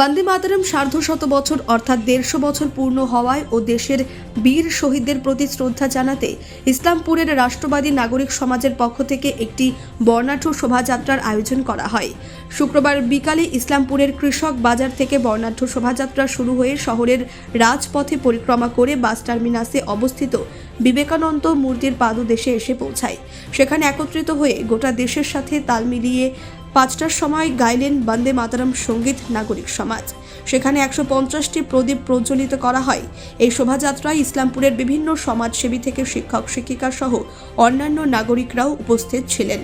বন্দে মাতরম সার্ধশত বছর, অর্থাৎ দেড়শো বছর পূর্ণ হওয়ায় ও দেশের বীর শহীদদের প্রতি শ্রদ্ধা জানাতে ইসলামপুরের রাষ্ট্রবাদী নাগরিক সমাজের পক্ষ থেকে একটি বর্ণাঢ্য শোভাযাত্রার আয়োজন করা হয়। শুক্রবার বিকালে ইসলামপুরের কৃষক বাজার থেকে বর্ণাঢ্য শোভাযাত্রা শুরু হয়ে শহরের রাজপথে পরিক্রমা করে বাস টার্মিনাসে অবস্থিত বিবেকানন্দ মূর্তির পাদদেশে এসে পৌঁছায়। সেখানে একত্রিত হয়ে গোটা দেশের সাথে তাল মিলিয়ে পাঁচটার সময় গাইলেন বন্দে মাতারাম সংগীত নাগরিক সমাজ। সেখানে একশো পঞ্চাশটি প্রদীপ প্রজ্বলিত করা হয়। এই শোভাযাত্রায় ইসলামপুরের বিভিন্ন সমাজসেবী থেকে শিক্ষক শিক্ষিকা সহ অন্যান্য নাগরিকরাও উপস্থিত ছিলেন।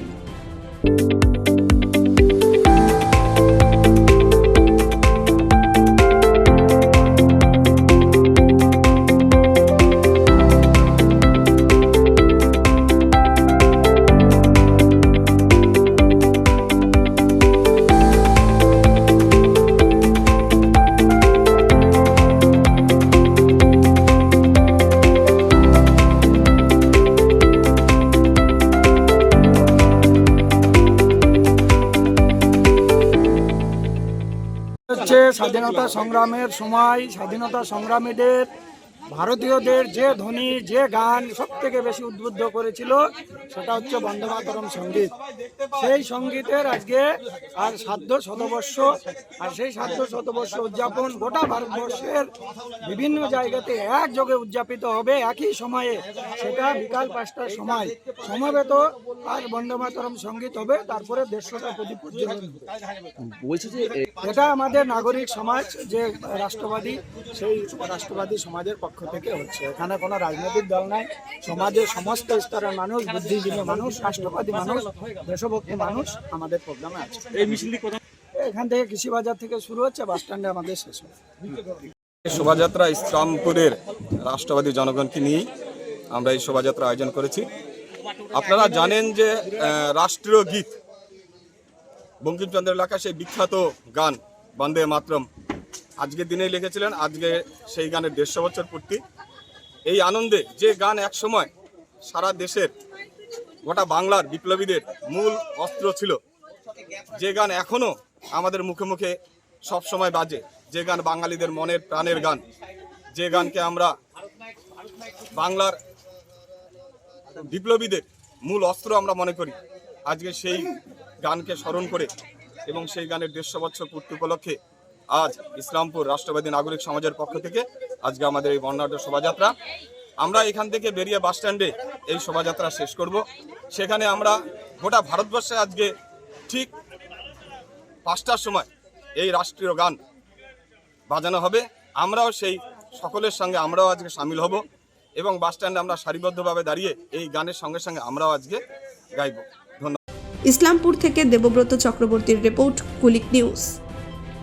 হচ্ছে স্বাধীনতা সংগ্রামের সময় স্বাধীনতা সংগ্রামীদের ভারতীয়দের যে ধ্বনি যে গান সব থেকে বেশি উদ্বুদ্ধ করেছিল সেটা হচ্ছে বন্দে মাতরম সংগীত। সেই সঙ্গীতের আজকে আর সাধ্য শতবর্ষ আর সেই সাধ্য শতবর্ষ উদযাপন গোটা ভারতবর্ষের বিভিন্ন জায়গাতে একযোগে উদযাপিত হবে একই সময়ে সেটা বিকাল পাঁচটার সময়। সমবেত আর বন্দে মাতরম সংগীত হবে তারপরে দেড়শোটা প্রদীপ প্রজ্বলন হবে। বলছি যে এটা আমাদের নাগরিক সমাজ যে রাষ্ট্রবাদী সেই রাষ্ট্রবাদী সমাজের পক্ষ থেকে হচ্ছে। এখানে কোনো রাজনৈতিক দল নাই। সমাজের সমস্ত স্তরের মানুষ বুদ্ধিজীবী মানুষ রাষ্ট্রবাদী মানুষ দেশভক্তি মানুষ আমাদের প্রোগ্রামে আছে। এই মিছিলটি এখান থেকে কৃষি বাজার থেকে শুরু হচ্ছে বাস স্ট্যান্ডে আমাদের শেষ হবে এই শোভাযাত্রা ইসলামপুরের রাষ্ট্রবাদী জনগণকে নিয়েই আমরা এই শোভাযাত্রা আয়োজন করেছি। আপনারা জানেন যে রাষ্ট্রীয় গীত বঙ্কিমচন্দ্র লেখা সেই বিখ্যাত গান বন্দে মাতরম আজকের দিনেই লিখেছিলেন, আজকে সেই গানের দেড়শো বছর পূর্তি। এই আনন্দে যে গান এক সময় সারা দেশের, গোটা বাংলার বিপ্লবীদের মূল অস্ত্র ছিল, যে গান এখনও আমাদের মুখে মুখে সব সময় বাজে, যে গান বাঙালিদের মনের প্রাণের গান, যে গানকে আমরা বাংলার বিপ্লবীদের মূল অস্ত্র আমরা মনে করি। আজকে সেই গানকে স্মরণ করে এবং সেই গানের দেড়শো বছর পূর্তি উপলক্ষে আজ ইসলামপুর রাষ্ট্রবাদী নাগরিক সমাজের পক্ষ থেকে আজকে আমাদের এই বর্ণাঢ্য শোভাযাত্রা। আমরা এখান থেকে বেরিয়ে বাস স্ট্যান্ডে এই শোভাযাত্রা শেষ করব। সেখানে আমরা গোটা ভারতবর্ষে আজকে ঠিক পাঁচটার সময় এই রাষ্ট্রীয় গান বাজানো হবে। আমরাও সেই সকলের সঙ্গে আমরাও আজকে সামিল হব এবং বাস স্ট্যান্ডে আমরা সারিবদ্ধভাবে দাঁড়িয়ে এই গানের সঙ্গে সঙ্গে আমরাও আজকে গাইব। ধন্যবাদ। ইসলামপুর থেকে দেবব্রত চক্রবর্তীর রিপোর্ট কুলিক নিউজ।